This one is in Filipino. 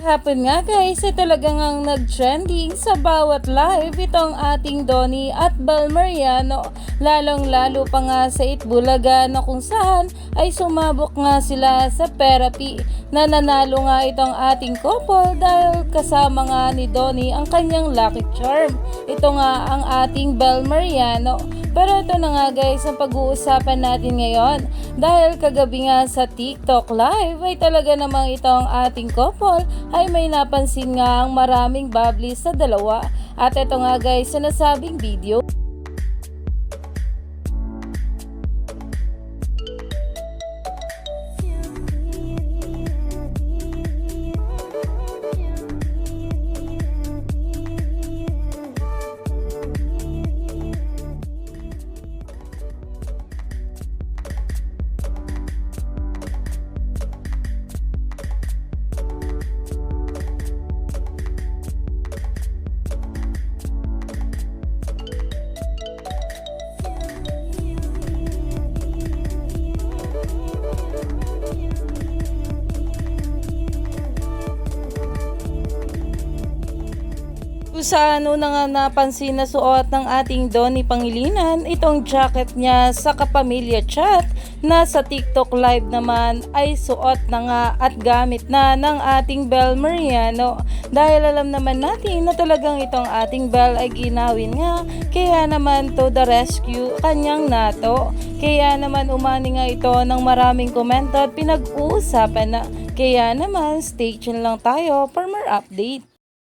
Hapon nga guys, ay talagang ang nag-trending sa bawat live itong ating Donnie at Bal Mariano. Lalong lalo pa nga sa Itbulaga na kung saan ay sumabok nga sila sa therapy. Nananalo nga itong ating couple dahil kasama nga ni Donnie ang kanyang lucky charm. Ito nga ang ating Bel Mariano. Pero ito na nga guys ang pag-uusapan natin ngayon. Dahil kagabi nga sa TikTok live ay talaga namang itong ating couple ay may napansin nga ang maraming bubbly sa dalawa. At ito nga guys sa nasabing video. Sa ano na nga napansin na suot ng ating Donnie Pangilinan, itong jacket niya sa kapamilya chat na sa TikTok live naman ay suot na nga at gamit na ng ating Bel Mariano. Dahil alam naman natin na talagang itong ating Bel ay ginawin nga, kaya naman to the rescue kanyang nato. Kaya naman umani nga ito ng maraming komento at pinag-uusapan na. Kaya naman stay tuned lang tayo for more update.